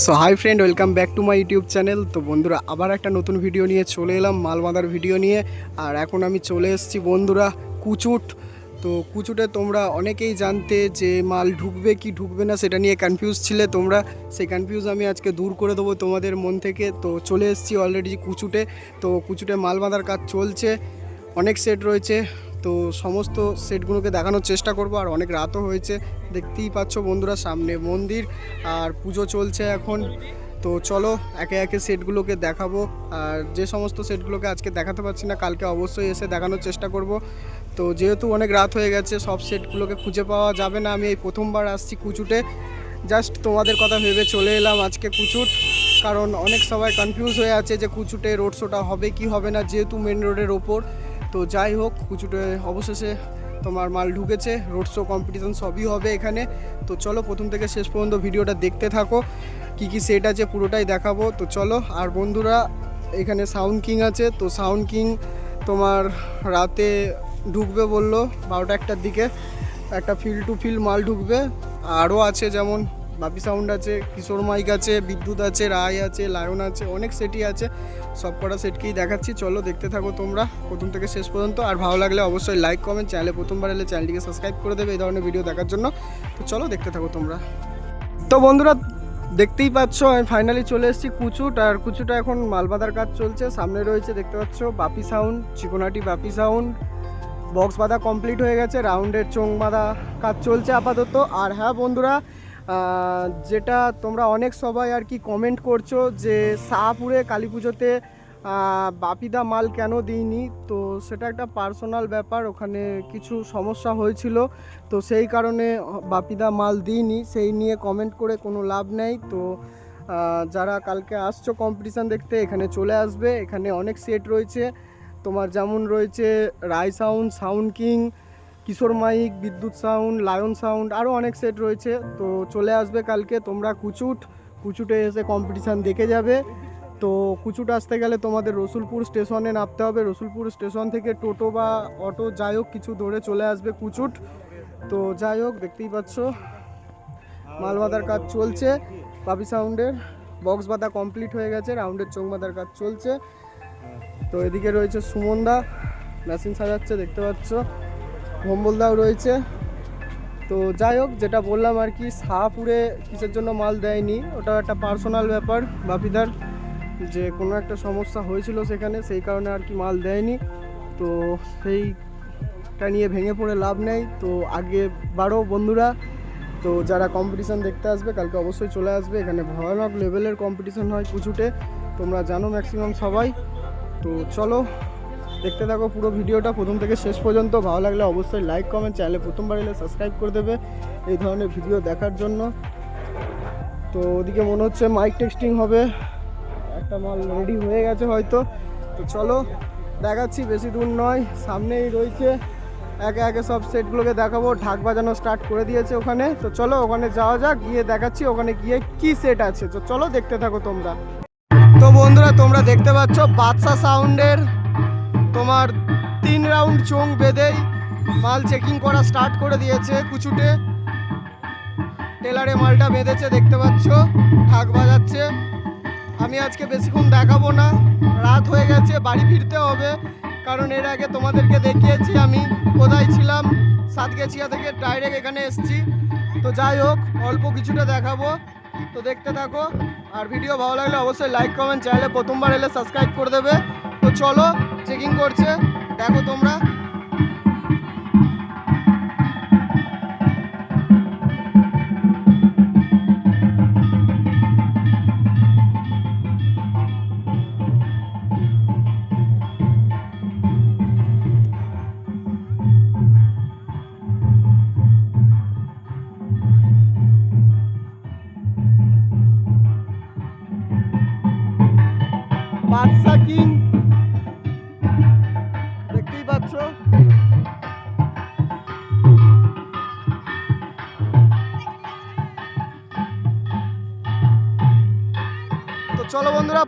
So hi friend welcome back to my YouTube channel তো বন্ধুরা, আবার একটা নতুন ভিডিও নিয়ে চলে এলাম মাল বাঁধার ভিডিও নিয়ে। আর এখন আমি চলে এসেছি বন্ধুরা কুচুট। তো কুচুটে তোমরা অনেকেই জানতে যে মাল ঢুকবে কি ঢুকবে না, সেটা নিয়ে কনফিউজ ছিলে তোমরা। সেই কনফিউজ আমি আজকে দূর করে দেবো তোমাদের মন থেকে। তো চলে এসেছি অলরেডি কুচুটে। তো কুচুটে মাল বাঁধার কাজ চলছে, অনেক সেট রয়েছে। তো সমস্ত সেটগুলোকে দেখানোর চেষ্টা করব, আর অনেক রাতও হয়েছে। দেখতেই পাচ্ছ বন্ধুরা, সামনে মন্দির, আর পুজো চলছে এখন। তো চলো, একে একে সেটগুলোকে দেখাবো। আর যে সমস্ত সেটগুলোকে আজকে দেখাতে পারছি না, কালকে অবশ্যই এসে দেখানোর চেষ্টা করব। তো যেহেতু অনেক রাত হয়ে গেছে, সব সেটগুলোকে খুঁজে পাওয়া যাবে না। আমি এই প্রথমবার আসছি কুচুটে। জাস্ট তোমাদের কথা ভেবে চলে এলাম আজকে কুচুট। কারণ অনেক সবাই কনফিউজ হয়ে আছে যে কুচুটে রোড শোটা হবে কি হবে না, যেহেতু মেন রোডের ওপর। তো যাই হোক কুচুটে অবশেষে তোমার মাল ঢুকেছে রোড শো কম্পিটিশন সবই হবে এখানে। তো চলো, প্রথম থেকে শেষ পর্যন্ত ভিডিওটা দেখতে থাকো, কি কি সেট আছে পুরোটাই দেখাবো। তো চলো, আর বন্ধুরা, এখানে সাউন্ড কিং আছে, তো সাউন্ড কিং তোমার রাতে ঢুকবে বলল, বারোটা একটার দিকে। একটা ফিল টু ফিল মাল ঢুকবে, আরও আছে যেমন বাপি সাউন্ড আছে, কিশোর মাইক আছে, বিদ্যুৎ আছে, রায় আছে, লায়ন আছে, অনেক সেটই আছে। সব কটা সেটকেই দেখাচ্ছি, চলো দেখতে থাকো তোমরা প্রথম থেকে শেষ পর্যন্ত। আর ভালো লাগলে অবশ্যই লাইক কমেন্ট চ্যানেলে প্রথমবার এলে চ্যানেলটিকে সাবস্ক্রাইব করে দেবে এই ধরনের ভিডিও দেখার জন্য। তো চলো দেখতে থাকো তোমরা। তো বন্ধুরা, দেখতেই পাচ্ছ, আমি ফাইনালি চলে এসেছি কুচুট। আর কুচুটা এখন মালবাদার কাজ চলছে, সামনে রয়েছে দেখতে পাচ্ছ, বাপি সাউন্ড, চিকোনাটি বাপি সাউন্ড। বক্স বাঁধা কমপ্লিট হয়ে গেছে রাউন্ডের চোং বাঁধা কাজ চলছে আপাতত। আর হ্যাঁ বন্ধুরা যেটা তোমরা অনেক সবাই আর কি কমেন্ট করছ যে শাহপুরে কালী পুজোতে বাপিদা মাল কেন দিইনি? তো সেটা একটা পার্সোনাল ব্যাপার, ওখানে কিছু সমস্যা হয়েছিল। তো সেই কারণে বাপিদা মাল দিইনি, সেই নিয়ে কমেন্ট করে কোনো লাভ নেই। তো যারা কালকে আসছো কম্পিটিশান দেখতে, এখানে চলে আসবে। এখানে অনেক সেট রয়েছে। তোমার যেমন রয়েছে Roy sound sound king Kishore mike, Bidyut sound, lion sound আরও অনেক সেট রয়েছে। তো চলে আসবে কালকে, তোমরা কুচুট। কুচুটে এসে কম্পিটিশান দেখে যাবে। তো কুচুট আসতে গেলে তোমাদের রসুলপুর স্টেশনে নামতে হবে। রসুলপুর স্টেশন থেকে টোটো বা অটো, যাই হোক, কিছু ধরে চলে আসবে কুচুট। তো যাই হোক, দেখতেই পাচ্ছ। মাল বাঁধার কাজ চলছে। বাপি সাউন্ডের বক্স বাঁধা কমপ্লিট হয়ে গেছে। রাউন্ডের চোখ বাঁধার কাজ চলছে। তো এদিকে রয়েছে সুমনদা। মেশিন সাজাচ্ছে, দেখতে পাচ্ছ। ভম্বলদাও রয়েছে। তো যাই হোক, যেটা বললাম আর কি, শাহপুরে কিসের জন্য মাল দেয়নি, ওটা একটা পার্সোনাল ব্যাপার, বাপিদার। যে কোনো একটা সমস্যা হয়েছিল সেখানে, সেই কারণে আর কি মাল দেয়নি। তো সেইটা নিয়ে ভেঙে পড়ে লাভ নেই। তো আগে বারো বন্ধুরা, তো যারা কম্পিটিশান দেখতে আসবে, কালকে অবশ্যই চলে আসবে। এখানে ভয়ানক লেভেলের কম্পিটিশান হয় কুচুটে তোমরা জানো ম্যাক্সিমাম সবাই। তো চলো দেখতে থাকো পুরো ভিডিওটা, প্রথম থেকে শেষ পর্যন্ত। ভালো লাগলে অবশ্যই লাইক কমেন্ট চ্যানেলে প্রথমবার এলে সাবস্ক্রাইব করে দেবে এই ধরনের ভিডিও দেখার জন্য। তো ওদিকে মনে হচ্ছে মাইক টেক্সটিং হবে। একটা মাল রেডি হয়ে গেছে হয়তো। তো চলো, দেখাচ্ছি, বেশি দূর নয়, সামনেই রয়েছে। একে একে সব সেটগুলোকে দেখাবো। ঢাক বাজানো স্টার্ট করে দিয়েছে ওখানে। তো চলো, ওখানে যাওয়া যাক, গিয়ে দেখাচ্ছি ওখানে গিয়ে কি সেট আছে। তো চলো, দেখতে থাকো তোমরা। তো বন্ধুরা, তোমরা দেখতে পাচ্ছ বাদশা সাউন্ডের তোমার তিন রাউন্ড চোং বেঁধেই মাল চেকিং করা স্টার্ট করে দিয়েছে কুচুটে। টেলারে মালটা বেঁধেছে, দেখতে পাচ্ছ? ঢাক বাজাচ্ছে। আমি আজকে বেশিক্ষণ দেখাবো না। রাত হয়ে গেছে, বাড়ি ফিরতে হবে। কারণ এর আগে তোমাদেরকে দেখিয়েছি আমি কোথায় ছিলাম। সাতগেছিয়া থেকে ডাইরেক্ট এখানে এসেছি। তো যাই হোক, অল্প কিছুটা দেখাবো। তো দেখতে থাকো। আর ভিডিও ভালো লাগলে অবশ্যই লাইক কমেন্ট চ্যানেলে প্রথমবার এলে সাবস্ক্রাইব করে দেবে। তো চলো চেকিং করছে।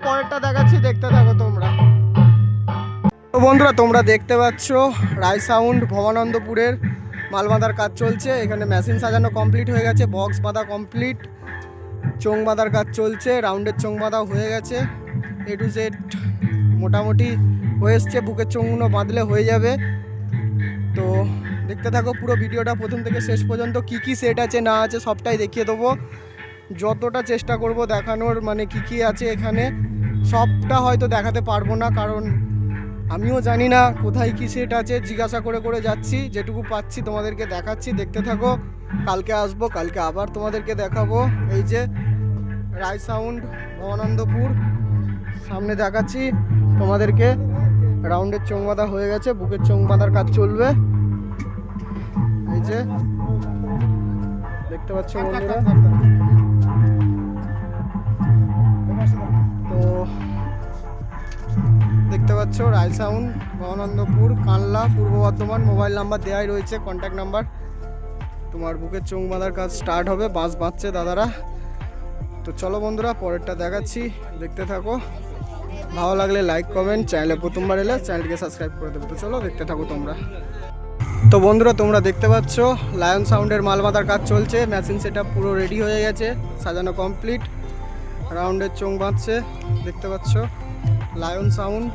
পরেরটা দেখাচ্ছি, দেখতে থাকো তোমরা। তো বন্ধুরা, তোমরা দেখতে পাচ্ছ রায় সাউন্ড ভবানন্দপুরের মাল বাঁধার কাজ চলছে। এখানে মেশিন সাজানো কমপ্লিট হয়ে গেছে বক্স বাঁধা কমপ্লিট চোং বাঁধার কাজ চলছে রাউন্ডের চোং বাঁধা হয়ে গেছে। এ টু জেড মোটামুটি হয়ে এসছে, বুকের চোঙগুলো বাঁধলে হয়ে যাবে। তো দেখতে থাকো পুরো ভিডিওটা, প্রথম থেকে শেষ পর্যন্ত কি কি সেট আছে, না আছে, সবটাই দেখিয়ে দেবো। যতটা চেষ্টা করব দেখানোর মানে কি কি আছে এখানে, সবটা হয়তো দেখাতে পারব না, কারণ আমিও জানি না কোথায় কি সেট আছে। জিজ্ঞাসা করে করে যাচ্ছি, যেটুকু পাচ্ছি তোমাদেরকে দেখাচ্ছি, দেখতে থাকো। কালকে আসব, কালকে আবার তোমাদেরকে দেখাবো। এই যে রায় সাউন্ড ভবানন্দপুর, সামনে দেখাচ্ছি তোমাদেরকে। রাউন্ডের চোং বাঁধা হয়ে গেছে, বুকের চোং বাঁধার কাজ চলবে। এই যে, দেখতে পাচ্ছ বন্ধুরা? দেখতে পাচ্ছ রায় সাউন্ড, ভবানন্দপুর, কানলা, পূর্ব বর্ধমান, মোবাইল নাম্বার দেওয়াই রয়েছে কন্ট্যাক্ট নাম্বার। তোমার বুকের চোং বাঁধার কাজ স্টার্ট হবে, বাস বাঁধছে দাদারা। তো চলো বন্ধুরা, পরেরটা দেখাচ্ছি, দেখতে থাকো। ভালো লাগলে লাইক কমেন্ট চ্যানেলে প্রথমবার এলে চ্যানেলটিকে সাবস্ক্রাইব করে দেবো। তো চলো দেখতে থাকো তোমরা। তো বন্ধুরা, তোমরা দেখতে পাচ্ছ লায়ন সাউন্ডের মাল বাঁধার কাজ চলছে মেশিন সেটা পুরো রেডি হয়ে গেছে, সাজানো কমপ্লিট রাউন্ডের চোং বাঁধছে, দেখতে পাচ্ছ। Lion sound.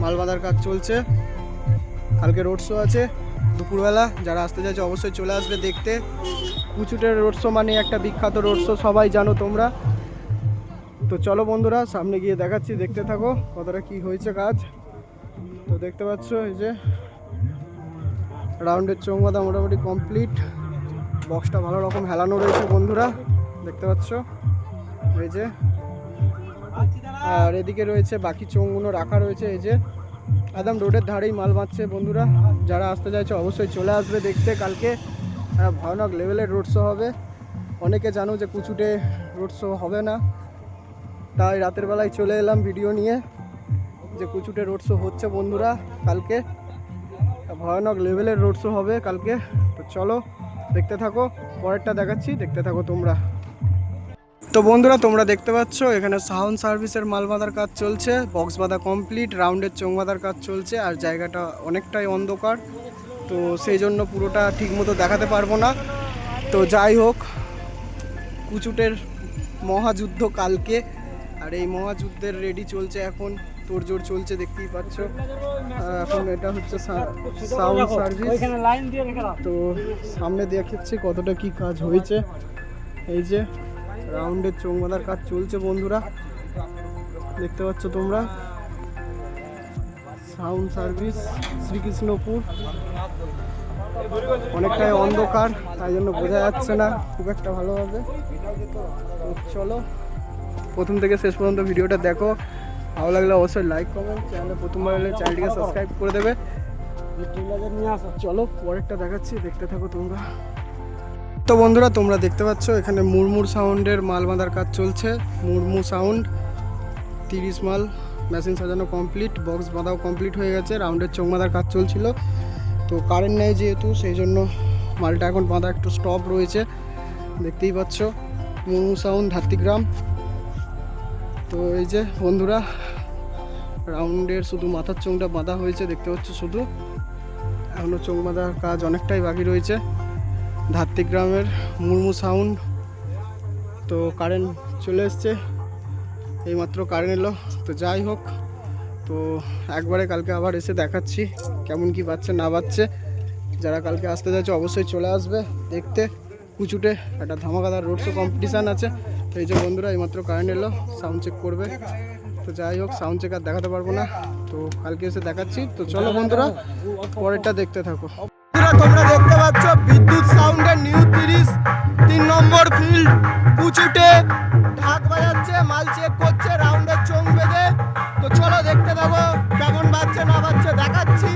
মাল বাঁধার কাজ চলছে। কালকে রোড শো আছে। দুপুরবেলা যারা আসতে চাইছে অবশ্যই চলে আসবে দেখতে। কুচুটের রোড শো মানে একটা বিখ্যাত রোড শো সবাই জানো তোমরা। তো চলো বন্ধুরা, সামনে গিয়ে দেখাচ্ছি, দেখতে থাকো কতটা কি হয়েছে কাজ। তো দেখতে পাচ্ছ এই যে রাউন্ডের চৌমাদা মোটামুটি কমপ্লিট বক্সটা ভালো রকম হেলানো রয়েছে বন্ধুরা, দেখতে পাচ্ছ? এই যে আর এদিকে রয়েছে বাকি চোঙগুলো রাখা রয়েছে, এই যে একদম রোডের ধারেই মাল বাঁধছে বন্ধুরা। যারা আসতে চাইছে অবশ্যই চলে আসবে দেখতে কালকে। ভয়ানক লেভেলের রোড শো হবে। অনেকে জানো যে কুচুটে রোড শো হবে না। তাই রাতের বেলায় চলে এলাম ভিডিও নিয়ে যে কুচুটে রোড শো হচ্ছে বন্ধুরা কালকে। ভয়ানক লেভেলের রোড শো হবে কালকে। তো চলো দেখতে থাকো, পরেরটা দেখাচ্ছি, দেখতে থাকো তোমরা। তো বন্ধুরা তোমরা দেখতে পাচ্ছ এখানে সাউন্ড সার্ভিসের মাল বাঁধার কাজ চলছে বক্স বাঁধা কমপ্লিট রাউন্ডের চোং বাঁধার কাজ চলছে আর জায়গাটা অনেকটাই অন্ধকার। তো সেই জন্য পুরোটা ঠিকমতো দেখাতে পারব না। তো যাই হোক কুচুটের মহাযুদ্ধ কালকে আর এই মহাযুদ্ধের রেডি চলছে এখন। তোড়জোড় চলছে দেখতেই পাচ্ছ। এখন এটা হচ্ছে সাউন্ড সার্ভিস তো সামনে দেখাচ্ছি কতটা কি কাজ হয়েছে। এই যে রাউন্ডের চোংমাদার কাজ চলছে বন্ধুরা। দেখতে পাচ্ছ তোমরা? Sound service Srikrishnapur. অনেকটাই অন্ধকার তাই জন্য বোঝা যাচ্ছে না খুব একটা ভালোভাবে চলো প্রথম থেকে শেষ পর্যন্ত ভিডিওটা দেখো। ভালো লাগলে অবশ্যই লাইক কমেন্ট চ্যানেলে প্রথমবার এলে চ্যানেলটিকে সাবস্ক্রাইব করে দেবে। নিয়ে আসো। চলো পরেরটা দেখাচ্ছি দেখতে থাকো তোমরা। তো বন্ধুরা, তোমরা দেখতে পাচ্ছ, এখানে মুরমুর সাউন্ডের মাল বাঁধার কাজ চলছে। মুরমু সাউন্ড, তিরিশ মাল, মেশিন সাজানো কমপ্লিট, বক্স বাঁধাও কমপ্লিট হয়ে গেছে, রাউন্ডের চোখ বাঁধার কাজ চলছিল। তো কারেন্ট নেই যেহেতু, সেই জন্য মালটা এখন বাঁধা একটু স্টপ রয়েছে। দেখতেই পাচ্ছ মুরমু সাউন্ড ধাত্তিগ্রাম তো এই যে বন্ধুরা, রাউন্ডের শুধু মাথার চোংটা বাঁধা হয়েছে, দেখতে পাচ্ছ শুধু। এখনও চোখ বাঁধার কাজ অনেকটাই বাকি রয়েছে। ধাত্রিক গ্রামের মুরমু সাউন্ড তো কারেন্ট চলে এসছে, এইমাত্র কারেন্ট এলো। তো যাই হোক, তো একবারে কালকে আবার এসে দেখাচ্ছি কেমন কি বাচ্চা না বাচ্চে যারা কালকে আসতে যাচ্ছে অবশ্যই চলে আসবে দেখতে। কুচুটে একটা ধামাকাদার রোড শো কম্পিটিশান আছে। তো এই যে বন্ধুরা, এইমাত্র কারেন্ট এলো সাউন্ড চেক করবে। তো যাই হোক সাউন্ড চেক আর দেখাতে পারব না। তো কালকে এসে দেখাচ্ছি। তো চলো বন্ধুরা, পরেরটা দেখতে থাকো। দেখতে পাচ্ছ, বিদ্যুৎ সাউন্ডের নিউ তিরিশ, তিন নম্বর ফিল্ড কুচুটে ঢাক বাজাচ্ছে, মাল চেক করছে রাউন্ডের চোখ বেঁধে। তো চলো দেখতে থাকো, কেমন বাজছে, না বাজছে, দেখাচ্ছি।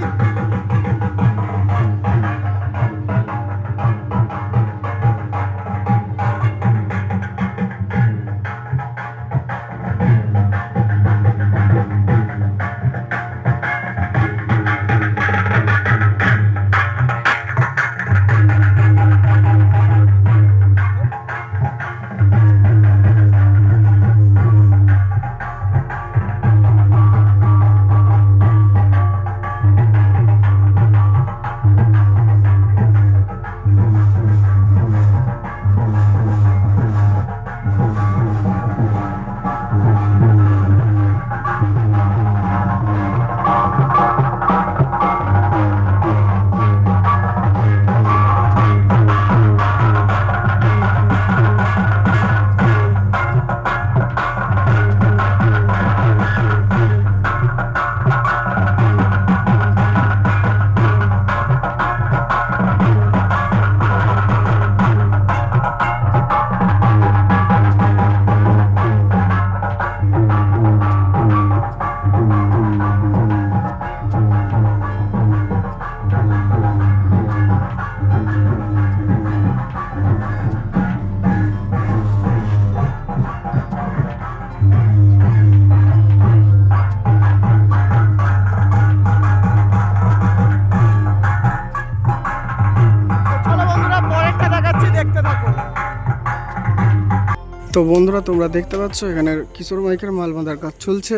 তো বন্ধুরা, তোমরা দেখতে পাচ্ছ, এখানে কিশোর মাইকের মাল বাঁধার কাজ চলছে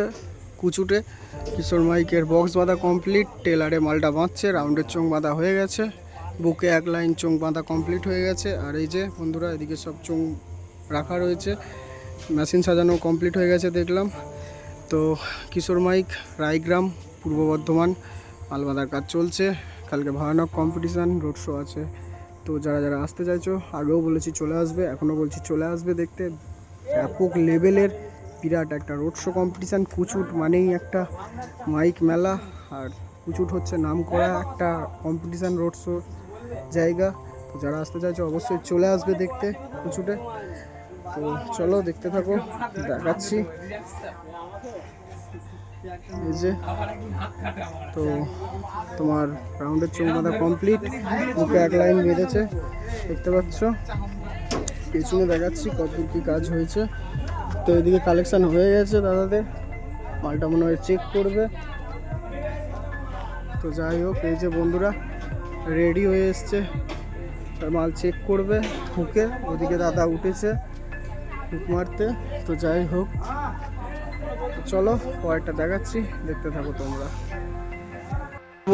কুচুটে। কিশোর মাইকের বক্স বাঁধা কমপ্লিট টেলারে মালটা বাঁধছে রাউন্ডের চোং বাঁধা হয়ে গেছে। বুকে এক লাইন চোং বাঁধা কমপ্লিট হয়ে গেছে। আর এই যে, বন্ধুরা, এদিকে সব চোং রাখা রয়েছে। মেশিন সাজানো কমপ্লিট হয়ে গেছে, দেখলাম। তো কিশোর মাইক, রায়গ্রাম, পূর্ব বর্ধমান মাল বাঁধার কাজ চলছে। কালকে ভয়ানক কম্পিটিশান রোড শো আছে। তো যারা যারা আসতে চাইছো, আগেও বলেছি চলে আসবে, এখনও বলছি চলে আসবে দেখতে। ব্যাপক লেভেলের বিরাট একটা রোড শো কম্পিটিশান কুচুট মানেই একটা মাইক মেলা, আর কুচুট হচ্ছে নাম করা একটা কম্পিটিশান রোড শো জায়গা। তো যারা আসতে চাইছো, অবশ্যই চলে আসবে দেখতে কুচুটে। তো চলো দেখতে থাকো, দেখাচ্ছি। এই যে, তো তোমার রাউন্ডের চোখ কমপ্লিট বুকে এক লাইন বেঁধেছে, দেখতে পাচ্ছ? পেছনে দেখাচ্ছি কত কী কাজ হয়েছে। তো এদিকে কালেকশন হয়ে গেছে দাদাদের। মালটা মনে হয় চেক করবে। তো যাই হোক, এই যে বন্ধুরা রেডি হয়ে এসছে। তার মাল চেক করবে হুকে ওদিকে দাদা উঠেছে হুক মারতে। তো যাই হোক চলো, পরেরটা দেখাচ্ছি, দেখতে থাকো তোমরা।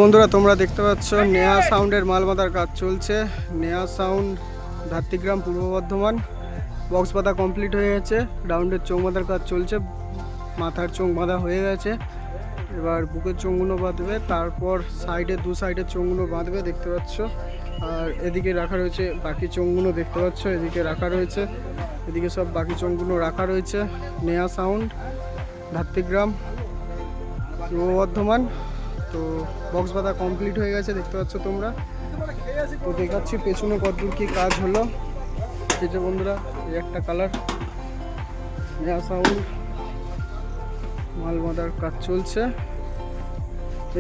বন্ধুরা, তোমরা দেখতে পাচ্ছ, নেহা সাউন্ডের মাল বাঁধার কাজ চলছে। নেহা সাউন্ড ধাত্রিগ্রাম পূর্ব বর্ধমান। বক্স বাঁধা কমপ্লিট হয়ে গেছে। রাউন্ডের চোখ বাঁধার কাজ চলছে। মাথার চোখ বাঁধা হয়ে গেছে। এবার বুকের চোঙগুলো বাঁধবে, তারপর সাইডে দু সাইডের চোঙগুলো বাঁধবে, দেখতে পাচ্ছ। আর এদিকে রাখা রয়েছে বাকি চোঙগুলো, দেখতে পাচ্ছ, এদিকে রাখা রয়েছে। এদিকে সব বাকি চোঙগুলো রাখা রয়েছে নেয়া সাউন্ড ধাত্রিগ্রাম পূর্ব বর্ধমান, তো বক্স বাঁধা কমপ্লিট হয়ে গেছে, দেখতে পাচ্ছ তোমরা। তো দেখাচ্ছি পেছনে কতদূর কি কাজ হলো। এই যে বন্ধুরা, এই একটা কালার সাউন্ড মাল বাঁধার কাজ চলছে।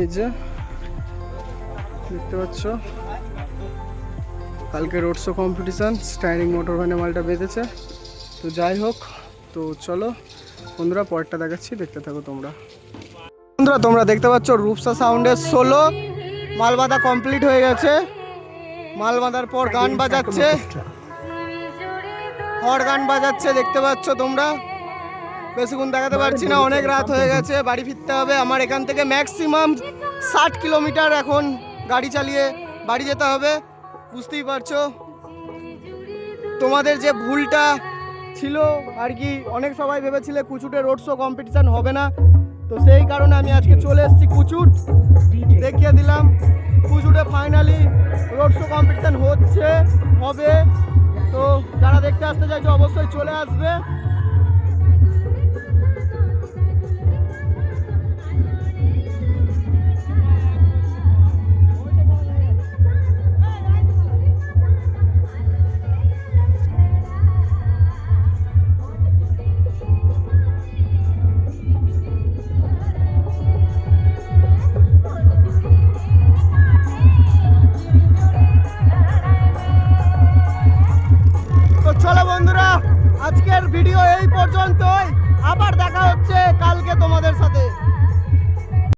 এই যে, দেখতে পাচ্ছ। কালকে road show competition standing motor ভ্যানে মালটা বেঁধেছে। তো যাই হোক, তো চলো বন্ধুরা, পরেরটা দেখাচ্ছি, দেখতে থাকো তোমরা। বন্ধুরা, তোমরা দেখতে পাচ্ছ রূপসা সাউন্ডের সোলো মাল বাঁধা কমপ্লিট হয়ে গেছে। মাল বাঁধার পর গান বাজাচ্ছে। হর গান বাজাচ্ছে, দেখতে পাচ্ছ তোমরা। বেশিক্ষণ দেখাতে পারছি না, অনেক রাত হয়ে গেছে, বাড়ি ফিরতে হবে। আমার এখান থেকে ম্যাক্সিমাম ষাট কিলোমিটার এখন গাড়ি চালিয়ে বাড়ি যেতে হবে। বুঝতেই পারছ? তোমাদের যে ভুলটা ছিল আর কি, অনেক সবাই ভেবেছিল কুচুটে রোড শো কম্পিটিশান হবে না। তো সেই কারণে আমি আজকে চলে এসেছি কুচুট। দেখিয়ে দিলাম, কুচুটে ফাইনালি রোড শো কম্পিটিশান হচ্ছে, হবে। তো যারা দেখতে আসতে চাইছে অবশ্যই চলে আসবে।